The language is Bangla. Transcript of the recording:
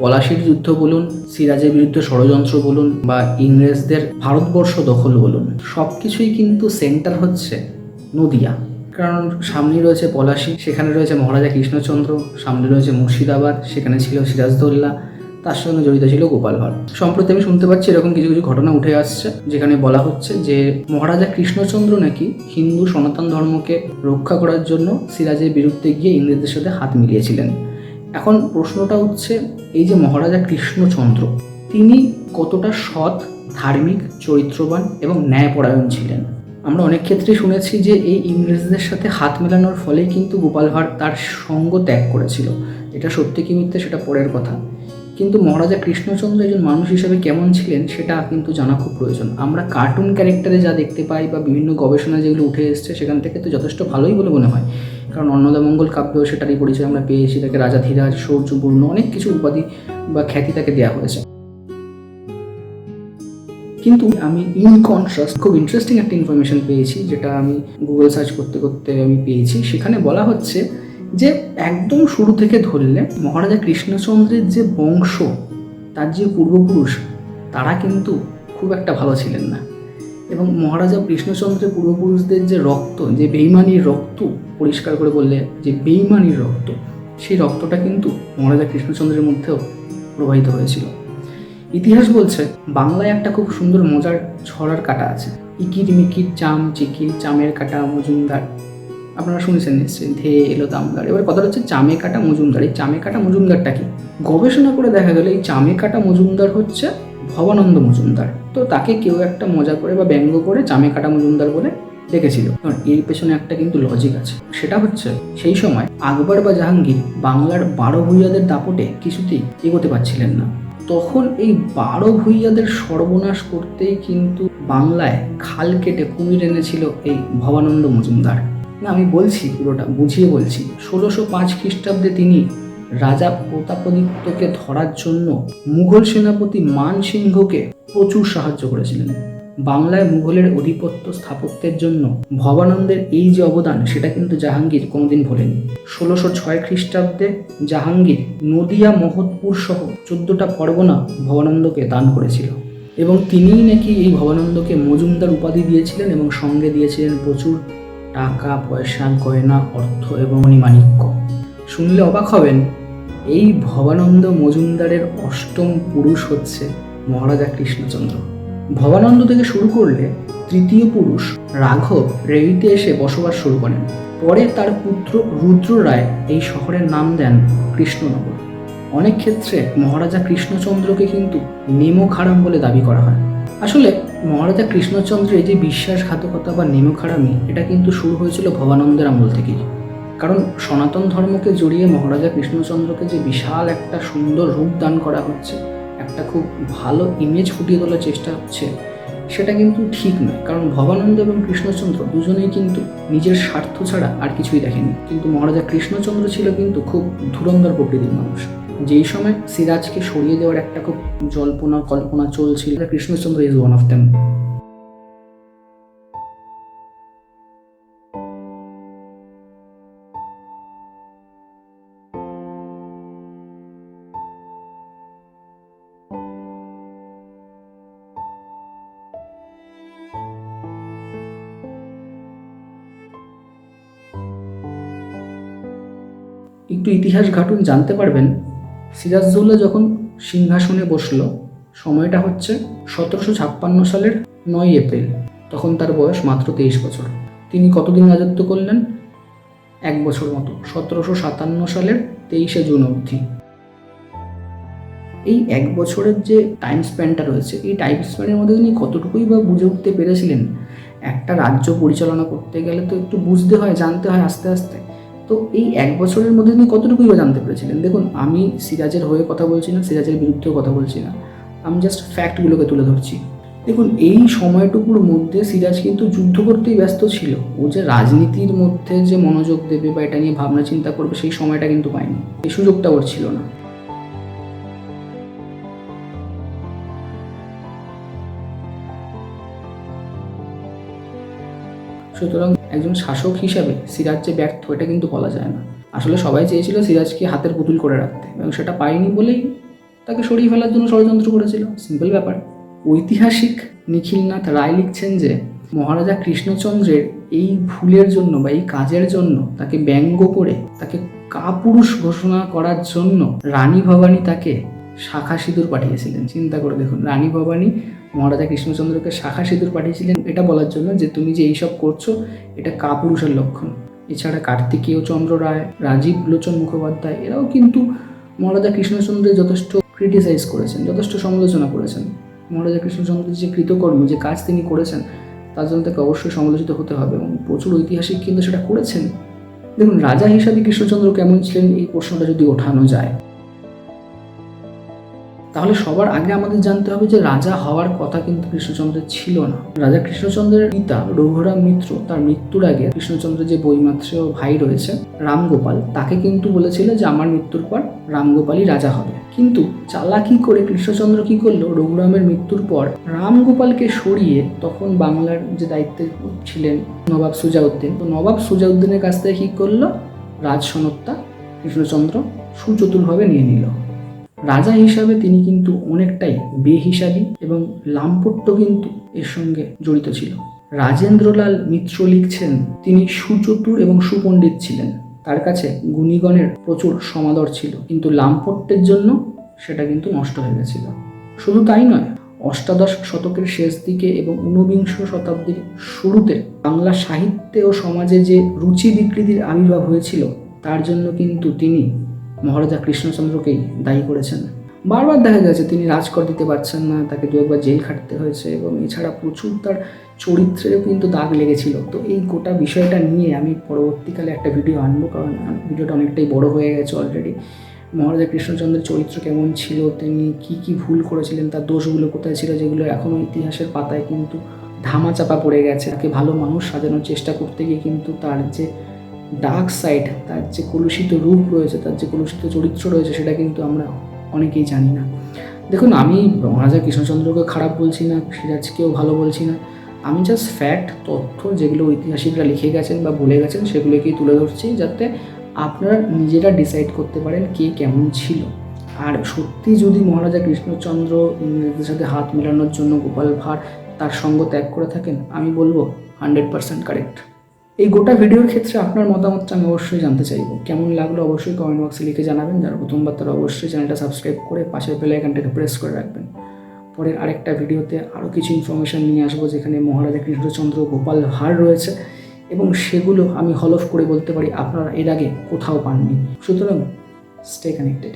পলাশির যুদ্ধ বলুন, সিরাজের বিরুদ্ধে ষড়যন্ত্র বলুন বা ইংরেজদের ভারতবর্ষ দখল বলুন সব কিছুই কিন্তু সেন্টার হচ্ছে নদিয়া। কারণ সামনে রয়েছে পলাশি, সেখানে রয়েছে মহারাজা কৃষ্ণচন্দ্র, সামনে রয়েছে মুর্শিদাবাদ, সেখানে ছিল সিরাজদৌল্লা, তার সঙ্গে জড়িত ছিল গোপাল ভাঁড়। সম্প্রতি আমি শুনতে পাচ্ছি এরকম কিছু কিছু ঘটনা উঠে আসছে, যেখানে বলা হচ্ছে যে মহারাজা কৃষ্ণচন্দ্র নাকি হিন্দু সনাতন ধর্মকে রক্ষা করার জন্য সিরাজের বিরুদ্ধে গিয়ে ইংরেজদের সাথে হাত মিলিয়েছিলেন। এখন প্রশ্নটা হচ্ছে এই যে মহারাজা কৃষ্ণচন্দ্র, তিনি কতটা সৎ, ধার্মিক, চরিত্রবান এবং ন্যায়পরায়ণ ছিলেন? আমরা অনেক ক্ষেত্রে শুনেছি যে এই ইংরেজদের সাথে হাত মেলানোর ফলে কিন্তু গোপাল ভাঁড় তার সঙ্গ ত্যাগ করেছিল। এটা সত্যি কি মিথ্যে সেটা পরের কথা। কিন্তু মহারাজা কৃষ্ণচন্দ্র একজন মানুষ হিসাবে কেমন ছিলেন, সেটা কিন্তু জানা খুব প্রয়োজন। আমরা কার্টুন ক্যারেক্টারে যা দেখতে পাই বা বিভিন্ন গবেষণা যেগুলো উঠে এসছে, সেখান থেকে তো যথেষ্ট ভালোই বলে মনে হয়। কারণ অন্নদামঙ্গল কাব্যেও সেটারই পরিচয় আমরা পেয়েছি, তাকে রাজা ধীরাজ শৌর্যপূর্ণ অনেক কিছু উপাধি বা খ্যাতি তাকে দেওয়া হয়েছে। কিন্তু আমি ইনকনশাস খুব ইন্টারেস্টিং একটা ইনফরমেশন পেয়েছি, যেটা আমি গুগল সার্চ করতে করতে আমি পেয়েছি। সেখানে বলা হচ্ছে যে একদম শুরু থেকে ধরলে মহারাজা কৃষ্ণচন্দ্রের যে বংশ, তার যে পূর্বপুরুষ, তারা কিন্তু খুব একটা ভালো ছিলেন না। এবং মহারাজা কৃষ্ণচন্দ্রের পূর্বপুরুষদের যে রক্ত, যে বেইমানির রক্ত পরিষ্কার করে বললে, যে বেইমানির রক্ত, সেই রক্তটা কিন্তু মহারাজা কৃষ্ণচন্দ্রের মধ্যেও প্রবাহিত হয়েছিল। ইতিহাস বলছে, বাংলায় একটা খুব সুন্দর মজার ছড়ার কাটা আছে। ইকির মিকির চাম, চিকির চামের কাটা, মজুমদার আপনারা শুনেছেন নিশ্চয়ই, ধে এলো দামদার। এবার কথাটা হচ্ছে চামে কাটা মজুমদার। এই চামে কাটা মজুমদারটা কি? গবেষণা করে দেখা গেল এই চামে কাটা মজুমদার হচ্ছে ভবানন্দ মজুমদার। তো তাকে কেউ একটা মজা করে বা ব্যঙ্গ করে চামে কাটা মজুমদার বলে ডেকেছিল। কারণ এর পেছনে একটা কিন্তু লজিক আছে। সেটা হচ্ছে সেই সময় আকবর বা জাহাঙ্গীর বাংলার বারো ভূঁইয়াদের দাপটে কিছুতেই এগোতে পারছিলেন না। তখন এই বারো ভূঁইয়াদের সর্বনাশ করতেই কিন্তু বাংলায় খাল কেটে কুমির এনেছিল এই ভবানন্দ মজুমদার। না, আমি বলছি পুরোটা, বুঝিয়ে বলছি। ষোলোশো পাঁচ খ্রিস্টাব্দে তিনি রাজা প্রতাপাদিত্যকে ধরার জন্য মুঘল সেনাপতি মান সিংহকে প্রচুর সাহায্য করেছিলেন। বাংলায় মুঘলের আধিপত্য স্থাপত্যের জন্য ভবানন্দের এই যে অবদান, সেটা কিন্তু জাহাঙ্গীর কোনোদিন ভোলেনি ষোলোশো ছয় খ্রিস্টাব্দে জাহাঙ্গীর নদিয়া মহৎপুর সহ চোদ্দটা পরগনা ভবানন্দকে দান করেছিল এবং তিনিই নাকি এই ভবানন্দকে মজুমদার উপাধি দিয়েছিলেন এবং সঙ্গে দিয়েছিলেন প্রচুর টাকা, পয়সা, গয়না, অর্থ এবং মাণিক্য। শুনলে অবাক হবেন, এই ভবানন্দ মজুমদারের অষ্টম পুরুষ হচ্ছে মহারাজা কৃষ্ণচন্দ্র। ভবানন্দ থেকে শুরু করলে তৃতীয় পুরুষ রাঘব রেইতে এসে বসবাস শুরু করেন। পরে তার পুত্র রুদ্র রায় এই শহরের নাম দেন কৃষ্ণনগর। অনেক ক্ষেত্রে মহারাজা কৃষ্ণচন্দ্রকে কিন্তু নেমোখারাম বলে দাবি করা হয়। আসলে মহারাজা কৃষ্ণচন্দ্রের যে বিশ্বাসঘাতকতা বা নেমোখারামি, এটা কিন্তু শুরু হয়েছিল ভবানন্দের আমল থেকেই। কারণ সনাতন ধর্মকে জড়িয়ে মহারাজা কৃষ্ণচন্দ্রকে যে বিশাল একটা সুন্দর রূপ দান করা হচ্ছে, একটা খুব ভালো ইমেজ ফুটিয়ে তোলার চেষ্টা হচ্ছে, সেটা কিন্তু ঠিক নয়। কারণ ভবানন্দ এবং কৃষ্ণচন্দ্র দুজনেই কিন্তু নিজের স্বার্থ ছাড়া আর কিছুই দেখেনি কিন্তু মহারাজা কৃষ্ণচন্দ্র ছিল কিন্তু খুব ধুরন্ধর প্রকৃতির মানুষ। যেই সময় সিরাজকে সরিয়ে দেওয়ার একটা খুব জল্পনা, কল্পনা চলছিল, Krishnachandra is one of them একটু ইতিহাস ঘাটুন জানতে পারবেন সিরাজদৌল্লা যখন সিংহাসনে বসল, সময়টা হচ্ছে সতেরোশো ছাপ্পান্ন সালের নয় এপ্রিল, তখন তার বয়স মাত্র তেইশ বছর। তিনি কতদিন রাজত্ব করলেন? এক বছর মতো, সতেরোশো সাতান্ন সালের তেইশে জুন অবধি। এই এক বছরের যে টাইম স্প্যানটা রয়েছে, এই টাইম স্প্যানের মধ্যে তিনি কতটুকুই বা বুঝে উঠতে পেরেছিলেন? একটা রাজ্য পরিচালনা করতে গেলে তো একটু বুঝতে হয়, জানতে হয় আস্তে আস্তে। তো এই এক বছরের মধ্যে তিনি কতটুকুই বা জানতে পেরেছিলেন? দেখুন, আমি সিরাজের হয়ে কথা বলছি না, সিরাজের বিরুদ্ধেও কথা বলছি না। আমি জাস্ট ফ্যাক্টগুলোকে তুলে ধরছি। দেখুন, এই সময়টুকুর মধ্যে সিরাজ কিন্তু যুদ্ধ করতেই ব্যস্ত ছিল। ও যে রাজনীতির মধ্যে যে মনোযোগ দেবে বা এটা নিয়ে ভাবনা চিন্তা করবে, সেই সময়টা কিন্তু পায়নি। এই সুযোগটা ওর ছিল না। সুতরাং একজন শাসক হিসাবে সিরাজ যে ব্যর্থ, এটা কিন্তু বলা যায় না। আসলে সবাই চেয়েছিল সিরাজকে হাতের পুতুল করে রাখতে এবং সেটা পায়নি বলেই তাকে সরিয়ে ফেলার জন্য ষড়যন্ত্র করেছিল। সিম্পল ব্যাপার। ঐতিহাসিক নিখিলনাথ রায় লিখছেন যে, মহারাজা কৃষ্ণচন্দ্রের এই ভুলের জন্য বা এই কাজের জন্য তাকে ব্যঙ্গ করে তাকে কাপুরুষ ঘোষণা করার জন্য রানী ভবানী তাকে শাখা সিঁদুর পাঠিয়েছিলেন। চিন্তা করে দেখুন, রানী ভবানী মহারাজা কৃষ্ণচন্দ্রকে শাখা সিঁদুর পাঠিয়েছিলেন এটা বলার জন্য যে তুমি যে এইসব করছ, এটা কাপুরুষের লক্ষণ। এছাড়া কার্তিকেয় চন্দ্র রায়, রাজীব লোচন মুখোপাধ্যায়, এরাও কিন্তু মহারাজা কৃষ্ণচন্দ্রের যথেষ্ট ক্রিটিসাইজ করেছেন, যথেষ্ট সমালোচনা করেছেন। মহারাজা কৃষ্ণচন্দ্রের যে কৃতকর্ম, যে কাজ তিনি করেছেন, তার জন্য তাকে অবশ্যই সমালোচিত হতে হবে এবং প্রচুর ঐতিহাসিক কিন্তু সেটা করেছেন। দেখুন, রাজা হিসাবে কৃষ্ণচন্দ্র কেমন ছিলেন এই প্রশ্নটা যদি ওঠানো যায়। তাহলে সবার আগে আমাদের জানতে হবে যে রাজা হওয়ার কথা কিন্তু কৃষ্ণচন্দ্রের ছিল না। রাজা কৃষ্ণচন্দ্রের পিতা রঘুরাম মিত্র, তার মৃত্যুর আগে কৃষ্ণচন্দ্রের যে বইমাত্রেয় ভাই রয়েছে, রামগোপাল, তাকে কিন্তু বলেছিল যে আমার মৃত্যুর পর রামগোপালই রাজা হবে। কিন্তু চালাকি করে কৃষ্ণচন্দ্র কি করল? রঘুরামের মৃত্যুর পর রামগোপালকে সরিয়ে তখন বাংলার যে দায়িত্বে ছিলেন নবাব সুজাউদ্দিন, তো নবাব সুজাউদ্দিনের কাছ থেকে কি করল? রাজ সনদটা কৃষ্ণচন্দ্র সুচতুরভাবে নিয়ে নিল। রাজা হিসাবে তিনি কিন্তু অনেকটাই বেহিসাবি এবং লাম্পট্য কিন্তু এর সঙ্গে জড়িত ছিল। রাজেন্দ্রলাল মিত্র লিখছেন, তিনি সুচতুর এবং সুপণ্ডিত ছিলেন। তার কাছে গুণীগণের প্রচুর সমাদর ছিল। কিন্তু লাম্পট্যের জন্য সেটা কিন্তু নষ্ট হয়ে গেছিল। শুধু তাই নয়, অষ্টাদশ শতকের শেষ দিকে এবং ঊনবিংশ শতাব্দীর শুরুতে বাংলা সাহিত্যে ও সমাজে যে রুচি বিকৃতির আবির্ভাব হয়েছিল, তার জন্য কিন্তু তিনি মহারাজা কৃষ্ণচন্দ্রকেই দায়ী করেছেন। বারবার দেখা গেছে তিনি রাজকর দিতে পারছেন না, তাকে দু একবার জেল খাটতে হয়েছে এবং এছাড়া প্রচুর তার চরিত্রেও কিন্তু দাগ লেগেছিল। তো এই গোটা বিষয়টা নিয়ে আমি পরবর্তীকালে একটা ভিডিও আনব, কারণ ভিডিওটা অনেকটাই বড় হয়ে গেছে অলরেডি মহারাজা কৃষ্ণচন্দ্রের চরিত্র কেমন ছিল, তিনি কি কি ভুল করেছিলেন, তার দোষগুলো কোথায় ছিল, যেগুলো এখনও ইতিহাসের পাতায় কিন্তু ধামা চাপা পড়ে গেছে। তাকে ভালো মানুষ সাজানোর চেষ্টা করতে গিয়ে কিন্তু তার যে ডার্ক সাইড, তার যে কলুষিত রূপ রয়েছে, তার যে কলুষিত চরিত্র রয়েছে, সেটা কিন্তু আমরা অনেকেই জানি না। দেখুন, আমি মহারাজা কৃষ্ণচন্দ্রকে খারাপ বলছি না, সিরাজকেও ভালো বলছি না। আমি জাস্ট ফ্যাক্ট তথ্য যেগুলো ঐতিহাসিকরা লিখে গেছেন বা বলে গেছেন, সেগুলোকেই তুলে ধরছি যাতে আপনারা নিজেরা ডিসাইড করতে পারেন কে কেমন ছিল। আর সত্যি যদি মহারাজা কৃষ্ণচন্দ্র ইংরেজদের সাথে হাত মেলানোর জন্য গোপাল ভাঁড় তার সঙ্গ ত্যাগ করে থাকেন, আমি বলব হান্ড্রেড পার্সেন্ট কারেক্ট এই গোটা ভিডিওর ক্ষেত্রে আপনার মতামতটা আমি অবশ্যই জানতে চাইব। কেমন লাগল অবশ্যই কমেন্ট বক্সে লিখে জানাবেন। যারা প্রথমবার তারা অবশ্যই চ্যানেলটা সাবস্ক্রাইব করে পাশের বেল আইকনটাকে প্রেস করে রাখবেন। পরের আরেকটা ভিডিওতে আরও কিছু ইনফরমেশন নিয়ে আসব, যেখানে মহারাজা কৃষ্ণচন্দ্র গোপাল হার রয়েছে এবং সেগুলো আমি হলফ করে বলতে পারি, আপনারা এর আগে কোথাও পাননি। সুতরাং স্টে কানেক্টেড